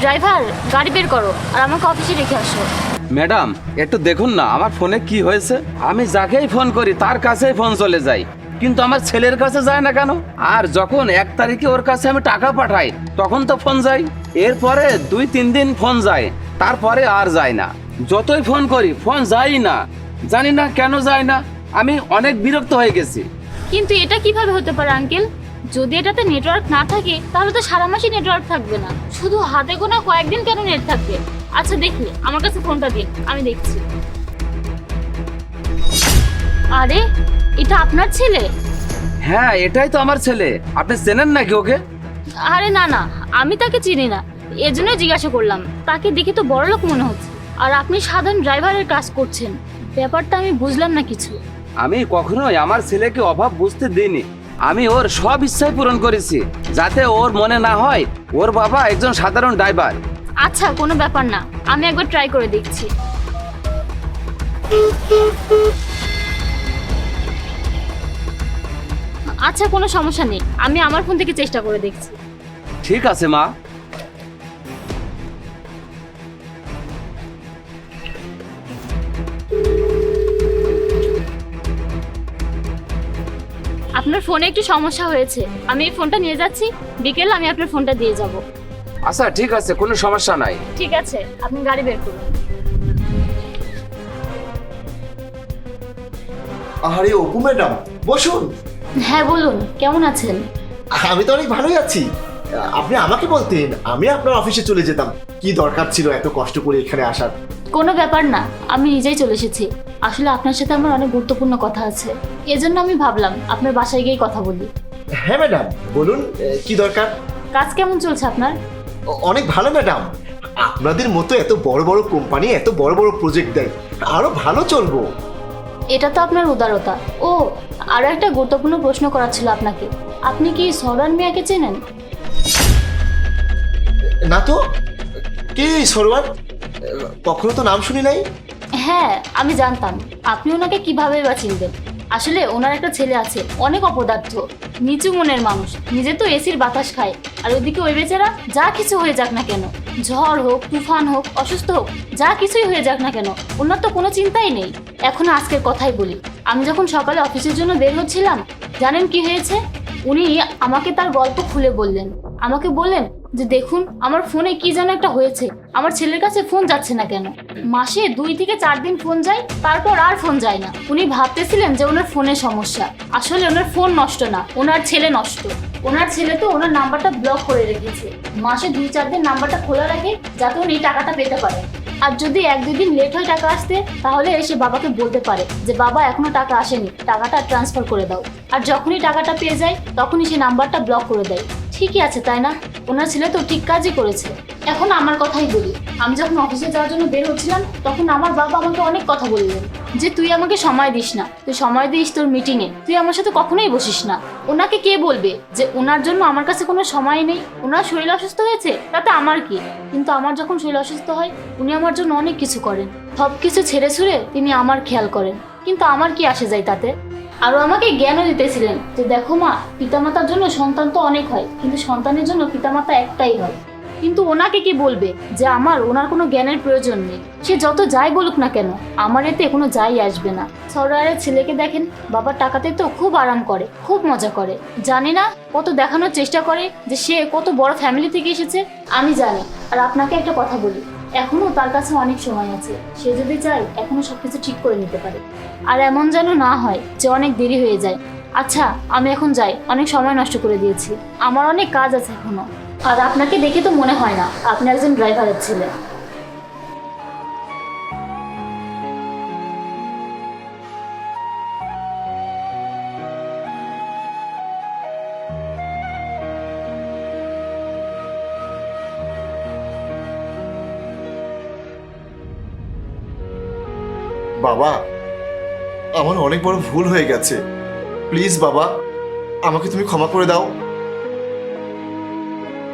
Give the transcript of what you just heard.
Driver গাড়ি বের করো আর আমাকে অফিসে রেখে আসো। ম্যাডাম একটু দেখুন না আমার ফোনে কি হয়েছে? আমি যাকেই ফোন করি তার কাছেই ফোন চলে যায়। কিন্তু আমার ছেলের কাছে যায় না কেন? আর যখন এক তারিখে ওর কাছে আমি টাকা পাঠাই তখন তো ফোন যায়। এরপরে দুই তিন দিন ফোন যায় তারপরে আর যায় না। যতই ফোন করি ফোন যায় না। জানি না কেন যায় না আমি অনেক বিরক্ত হয়ে গেছি। কিন্তু এটা কীভাবে হতে পারে আঙ্কেল? যদি এটাতে নেটওয়ার্ক না থাকে তাহলে তো সারা মাসই নেটওয়ার্ক থাকবে না। শুধু হাতে গোনা কয়েকদিন কেন নেট থাকবে? আচ্ছা দেখি। আমার কাছে ফোনটা দিন আমি দেখছি। আরে এটা আপনার ছেলে? হ্যাঁ এটাই তো আমার ছেলে। আপনি চেনেন নাকি ওকে? আরে না না আমি তাকে চিনি না। এজন্যই জিজ্ঞাসা করলাম। তাকে দেখে তো বড় লোক মনে হচ্ছে। আর আপনি সাধারণ ড্রাইভারের কাজ করছেন। ব্যাপারটা আমি বুঝলাম না কিছু। আমি কখনোই আমার ছেলেকে অভাব বুঝতে দিইনি। আমি ওর সব ইচ্ছাই পূরণ করেছি যাতে ওর মনে না হয় ওর বাবা একজন সাধারণ ড্রাইভার। আচ্ছা কোনো ব্যাপার না। আমি একবার ট্রাই করে দেখছি। আচ্ছা কোনো সমস্যা নেই। আমি আমার ফোন থেকে চেষ্টা করে দেখছি। ঠিক আছে মা। আপনার ফোনে একটু সমস্যা হয়েছে। আমি এই ফোনটা নিয়ে যাচ্ছি। বিকেলে আমি আপনার ফোনটা দিয়ে যাব। আচ্ছা ঠিক আছে কোনো সমস্যা নাই। ঠিক আছে আপনি গাড়ি বের করুন। আরে অপু ম্যাডাম বসুন। হ্যাঁ বলুন কেমন আছেন? আমি তো অনেক ভালোই আছি। আপনি আমাকে বলতেন আমি আপনার অফিসে চলে যেতাম। কি দরকার ছিল এত কষ্ট করে এখানে আসার? কোনো ব্যাপার না আমি নিজেই চলে এসেছি। আসলে আপনার সাথে আমার অনেক গুরুত্বপূর্ণ কথা আছে। এজন্য আমি ভাবলাম আপনার বাসায় গিয়েই কথা বলি। হ্যাঁ ম্যাডাম বলুন কি দরকার? কাজ কেমন চলছে আপনার? অনেক ভালো ম্যাডাম। আপনাদের মতো এত বড় বড় কোম্পানি এত বড় বড় প্রজেক্ট দেয় আরও ভালো চলবো। এটা তো আপনার উদারতা। ও আরও একটা গুরুত্বপূর্ণ প্রশ্ন করার ছিল আপনাকে। আপনি কি সরান মিয়াকে চেনেন? না তো? কি সরোয়ার কখনো তো নাম শুনি নাই? হ্যাঁ আমি জানতাম। আপনি ওনাকে কীভাবে বা চিনবেন? আসলে ওনার একটা ছেলে আছে, অনেক অপদার্থ, নিচু মনের মানুষ, নিজে তো এসির বাতাস খায়। আর ওদিকে ওই বেচারা যা কিছু হয়ে যাক না কেন, ঝড় হোক, তুফান হোক, অসুস্থ হোক, যা কিছুই হয়ে যাক না কেন, ওনার তো কোনো চিন্তাই নেই। এখন আজকের কথাই বলি, আমি যখন সকালে অফিসের জন্য বের হচ্ছিলাম, জানেন কি হয়েছে? উনি আমাকে তার গল্প খুলে বললেন। আমাকে বললেন যে দেখুন, আমার ফোনে কি যেন একটা হয়েছে। আমার ছেলের কাছে ফোন যাচ্ছে না কেন? মাসে দুই থেকে চার দিন ফোন যায়, তারপর আর ফোন যায় না। উনি ভাবতেছিলেন যে ওনার ফোনের সমস্যা। আসলে ওনার ফোন নষ্ট না, ওনার ছেলে নষ্ট। ওনার ছেলে তো ওনার নাম্বারটা ব্লক করে রেখেছে। মাসে দুই চার দিন নাম্বারটা খোলা রাখে, যাতে উনি টাকাটা পেতে পারে আর যদি এক দুই দিন লেট হয় টাকা আসতে, তাহলে এসে বাবাকে বলতে পারে যে, বাবা, এখনও টাকা আসেনি, টাকাটা ট্রান্সফার করে দাও। আর যখনই টাকাটা পেয়ে যায়, তখনই সে নাম্বারটা ব্লক করে দেয়। ঠিকই আছে, তাই না? ওনার ছেলে তো ঠিক কাজই করেছে। এখন আমার কথাই বলি, আমি যখন অফিসে যাওয়ার জন্য বের হচ্ছিলাম, তখন আমার বাবা আমাকে অনেক কথা বললেন, যে তুই আমাকে সময় দিস না, তুই সময় দিস তোর মিটিংয়ে তুই আমার সাথে কখনোই বসিস না। ওনাকে কে বলবে যে ওনার জন্য আমার কাছে কোনো সময় নেই? ওনার শরীর অসুস্থ হয়েছে, তাতে আমার কি? কিন্তু আমার যখন শরীর অসুস্থ হয়, উনি আমার জন্য অনেক কিছু করেন। সব কিছু ছেড়ে ছুড়ে তিনি আমার খেয়াল করেন। কিন্তু আমার কি আসে যায় তাতে? আরও আমাকে জ্ঞানও দিতেছিলেন যে দেখো মা, পিতামাতার জন্য সন্তান তো অনেক হয়, কিন্তু সন্তানের জন্য পিতামাতা একটাই হয়। কিন্তু ওনাকে কি বলবে যে আমার ওনার কোনো জ্ঞানের প্রয়োজন নেই? সে যত যাই বলুক না কেন, আমার এতে কোনো যাই আসবে না। সরারের ছেলেকে দেখেন, বাবার টাকাতে তো খুব আরাম করে, খুব মজা করে। জানি না, কত দেখানোর চেষ্টা করে যে সে কত বড় ফ্যামিলি থেকে এসেছে? আমি জানি। আর আপনাকে একটা কথা বলি এখনও তার কাছে অনেক সময় আছে। সে যদি চায়, এখনও সবকিছু ঠিক করে নিতে পারে। আর এমন যেন না হয় যে অনেক দেরি হয়ে যায়। আচ্ছা আমি এখন যাই। অনেক সময় নষ্ট করে দিয়েছি। আমার অনেক কাজ আছে এখনও। আর আপনাকে দেখে তো মনে হয় না, আপনি একজন ড্রাইভারের ছেলে। বাবা আমার অনেক বড় ভুল হয়ে গেছে। প্লিজ বাবা আমাকে তুমি ক্ষমা করে দাও।